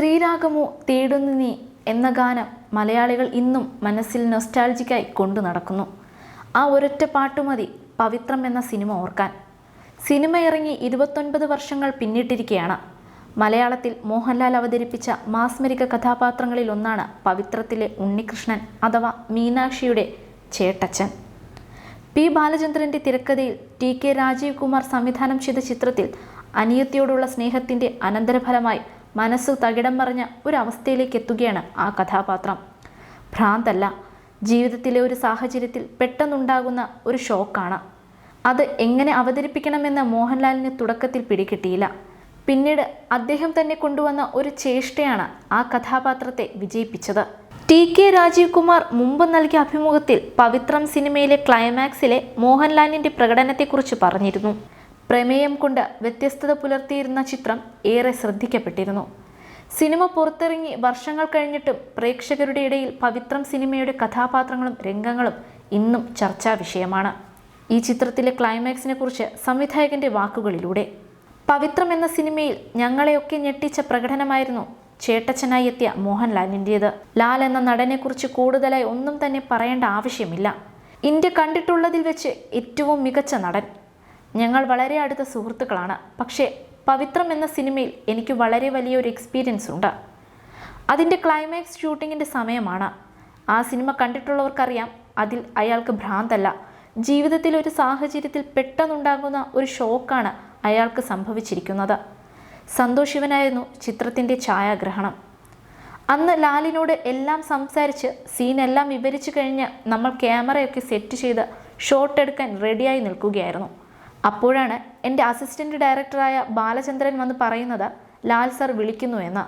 ശ്രീരാഗമോ തേടുന്നു നീ എന്ന ഗാനം മലയാളികൾ ഇന്നും മനസ്സിൽ നൊസ്റ്റാൾജിക്കായി കൊണ്ടു നടക്കുന്നു. ആ ഒരൊറ്റ പാട്ടുമതി പവിത്രം എന്ന സിനിമ ഓർക്കാൻ. സിനിമ ഇറങ്ങി ഇരുപത്തൊൻപത് വർഷങ്ങൾ പിന്നിട്ടിരിക്കുകയാണ് മലയാളത്തിൽ മോഹൻലാൽ അവതരിപ്പിച്ച മാസ്മരിക കഥാപാത്രങ്ങളിൽ ഒന്നാണ് പവിത്രത്തിലെ ഉണ്ണികൃഷ്ണൻ അഥവാ മീനാക്ഷിയുടെ ചേട്ടച്ചൻ പി ബാലചന്ദ്രന്റെ തിരക്കഥയിൽ ടി കെ രാജീവ് കുമാർ സംവിധാനം ചെയ്ത ചിത്രത്തിൽ അനിയത്തിയോടുള്ള സ്നേഹത്തിന്റെ അനന്തരഫലമായി മനസ്സു തകിടം മറിഞ്ഞ ഒരു അവസ്ഥയിലേക്ക് എത്തുകയാണ് ആ കഥാപാത്രം. ഭ്രാന്തല്ല ജീവിതത്തിലെ ഒരു സാഹചര്യത്തിൽ പെട്ടെന്നുണ്ടാകുന്ന ഒരു ഷോക്കാണ്. അത് എങ്ങനെ അവതരിപ്പിക്കണമെന്ന് മോഹൻലാലിന് തുടക്കത്തിൽ പിടികിട്ടിയില്ല. പിന്നീട് അദ്ദേഹം തന്നെ കൊണ്ടുവന്ന ഒരു ചേഷ്ടയാണ് ആ കഥാപാത്രത്തെ വിജയിപ്പിച്ചത്. ടി കെ രാജീവ് കുമാർ മുമ്പ് നൽകിയ അഭിമുഖത്തിൽ പവിത്രം സിനിമയിലെ ക്ലൈമാക്സിലെ മോഹൻലാലിന്റെ പ്രകടനത്തെക്കുറിച്ച് പറഞ്ഞിരുന്നു. പ്രമേയം കൊണ്ട് വ്യത്യസ്തത പുലർത്തിയിരുന്ന ചിത്രം ഏറെ ശ്രദ്ധിക്കപ്പെട്ടിരുന്നു. സിനിമ പുറത്തിറങ്ങി വർഷങ്ങൾ കഴിഞ്ഞിട്ടും പ്രേക്ഷകരുടെ ഇടയിൽ പവിത്രം സിനിമയുടെ കഥാപാത്രങ്ങളും രംഗങ്ങളും ഇന്നും ചർച്ചാ വിഷയമാണ്. ഈ ചിത്രത്തിലെ ക്ലൈമാക്സിനെ കുറിച്ച് സംവിധായകന്റെ വാക്കുകളിലൂടെ. പവിത്രം എന്ന സിനിമയിൽ ഞങ്ങളെയൊക്കെ ഞെട്ടിച്ച പ്രകടനമായിരുന്നു ചേട്ടച്ചനായി എത്തിയ മോഹൻലാലിന്റേത് ലാൽ എന്ന നടനെക്കുറിച്ച് കൂടുതലായി ഒന്നും തന്നെ പറയേണ്ട ആവശ്യമില്ല. ഇന്ത്യ കണ്ടിട്ടുള്ളതിൽ വെച്ച് ഏറ്റവും മികച്ച നടൻ ഞങ്ങൾ വളരെ അടുത്ത സുഹൃത്തുക്കളാണ്. പക്ഷേ പവിത്രം എന്ന സിനിമയിൽ എനിക്ക് വളരെ വലിയൊരു എക്സ്പീരിയൻസ് ഉണ്ട്. അതിന്റെ ക്ലൈമാക്സ് ഷൂട്ടിങ്ങിന്റെ സമയമാണ്. ആ സിനിമ കണ്ടിട്ടുള്ളവർക്കറിയാം അതിൽ അയാൾക്ക് ഭ്രാന്തല്ല. ജീവിതത്തിൽ ഒരു സാഹചര്യത്തിൽ പെട്ടെന്നുണ്ടാകുന്ന ഒരു ഷോക്കാണ് അയാൾക്ക് സംഭവിച്ചിരിക്കുന്നത്. സന്തോഷ് ശിവനായിരുന്നു ചിത്രത്തിന്റെ ഛായാഗ്രഹണം. അന്ന് ലാലിനോട് എല്ലാം സംസാരിച്ച് സീനെല്ലാം വിവരിച്ചു കഴിഞ്ഞ് നമ്മൾ ക്യാമറയൊക്കെ സെറ്റ് ചെയ്ത് ഷോട്ട് എടുക്കാൻ റെഡിയായി നിൽക്കുകയായിരുന്നു. അപ്പോഴാണ് എന്റെ അസിസ്റ്റന്റ് ഡയറക്ടറായ ബാലചന്ദ്രൻ വന്ന് പറയുന്നത് ലാൽ സർ വിളിക്കുന്നു എന്ന്.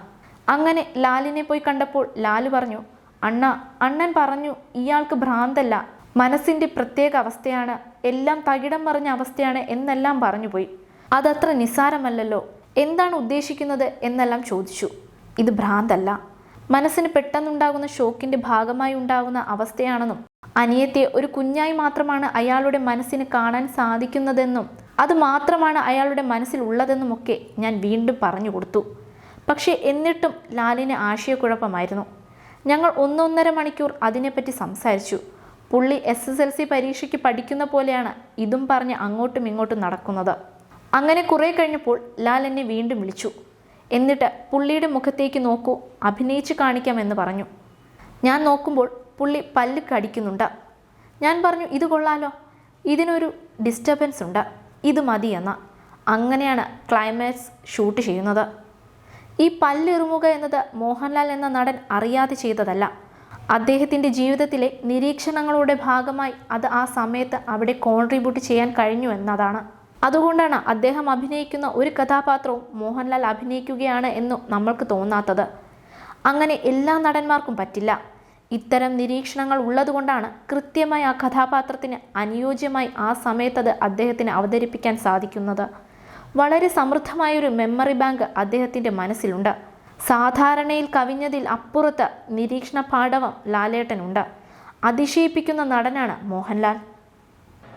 അങ്ങനെ ലാലിനെ പോയി കണ്ടപ്പോൾ ലാൽ പറഞ്ഞു അണ്ണ അണ്ണൻ പറഞ്ഞു ഇയാൾക്ക് ഭ്രാന്തല്ല. മനസ്സിന്റെ പ്രത്യേക അവസ്ഥയാണ് എല്ലാം തകിടം മറിഞ്ഞ അവസ്ഥയാണ് എന്നെല്ലാം പറഞ്ഞു പോയി. അതത്ര നിസ്സാരമല്ലല്ലോ. എന്താണ് ഉദ്ദേശിക്കുന്നത് എന്നെല്ലാം ചോദിച്ചു. ഇത് ഭ്രാന്തല്ല. മനസ്സിന് പെട്ടെന്നുണ്ടാകുന്ന ഷോക്കിന്റെ ഭാഗമായി ഉണ്ടാകുന്ന അവസ്ഥയാണെന്നും അനിയത്തെ ഒരു കുഞ്ഞായി മാത്രമാണ് അയാളുടെ മനസ്സിന് കാണാൻ സാധിക്കുന്നതെന്നും അത് മാത്രമാണ് അയാളുടെ മനസ്സിൽ ഉള്ളതെന്നുമൊക്കെ ഞാൻ വീണ്ടും പറഞ്ഞു കൊടുത്തു. പക്ഷേ എന്നിട്ടും ലാലിന് ആശയക്കുഴപ്പമായിരുന്നു. ഞങ്ങൾ ഒന്നൊന്നര മണിക്കൂർ അതിനെപ്പറ്റി സംസാരിച്ചു. പുള്ളി എസ് എസ് എൽ സി പരീക്ഷയ്ക്ക് പഠിക്കുന്ന പോലെയാണ് ഇതും പറഞ്ഞ് അങ്ങോട്ടും ഇങ്ങോട്ടും നടക്കുന്നത്. അങ്ങനെ കുറേ കഴിഞ്ഞപ്പോൾ ലാൽ എന്നെ വീണ്ടും വിളിച്ചു. എന്നിട്ട് പുള്ളിയുടെ മുഖത്തേക്ക് നോക്കൂ അഭിനയിച്ച് കാണിക്കാമെന്ന് പറഞ്ഞു. ഞാൻ നോക്കുമ്പോൾ പുള്ളി പല്ല് കടിക്കുന്നുണ്ട്. ഞാൻ പറഞ്ഞു ഇത് കൊള്ളാലോ. ഇതിനൊരു ഡിസ്റ്റർബൻസ് ഉണ്ട്. ഇത് മതി എന്ന അങ്ങനെയാണ് ക്ലൈമാക്സ് ഷൂട്ട് ചെയ്യുന്നത്. ഈ പല്ലിറുമുക എന്നത് മോഹൻലാൽ എന്ന നടൻ അറിയാതെ ചെയ്തതല്ല. അദ്ദേഹത്തിന്റെ ജീവിതത്തിലെ നിരീക്ഷണങ്ങളുടെ ഭാഗമായി അത് ആ സമയത്ത് അവിടെ കോൺട്രിബ്യൂട്ട് ചെയ്യാൻ കഴിഞ്ഞു എന്നതാണ്. അതുകൊണ്ടാണ് അദ്ദേഹം അഭിനയിക്കുന്ന ഒരു കഥാപാത്രവും മോഹൻലാൽ അഭിനയിക്കുകയാണ് എന്നും നമ്മൾക്ക് തോന്നാത്തത്. അങ്ങനെ എല്ലാ നടന്മാർക്കും പറ്റില്ല. ഇത്തരം നിരീക്ഷണങ്ങൾ ഉള്ളതുകൊണ്ടാണ് കൃത്യമായി ആ കഥാപാത്രത്തിന് അനുയോജ്യമായി ആ സമയത്തത് അദ്ദേഹത്തിന് അവതരിപ്പിക്കാൻ സാധിക്കുന്നത്. വളരെ സമൃദ്ധമായൊരു മെമ്മറി ബാങ്ക് അദ്ദേഹത്തിന്റെ മനസ്സിലുണ്ട്. സാധാരണയിൽ കവിഞ്ഞതിൽ അപ്പുറത്ത് നിരീക്ഷണ പാഠവം ലാലേട്ടനുണ്ട്. അതിശയിപ്പിക്കുന്ന നടനാണ് മോഹൻലാൽ.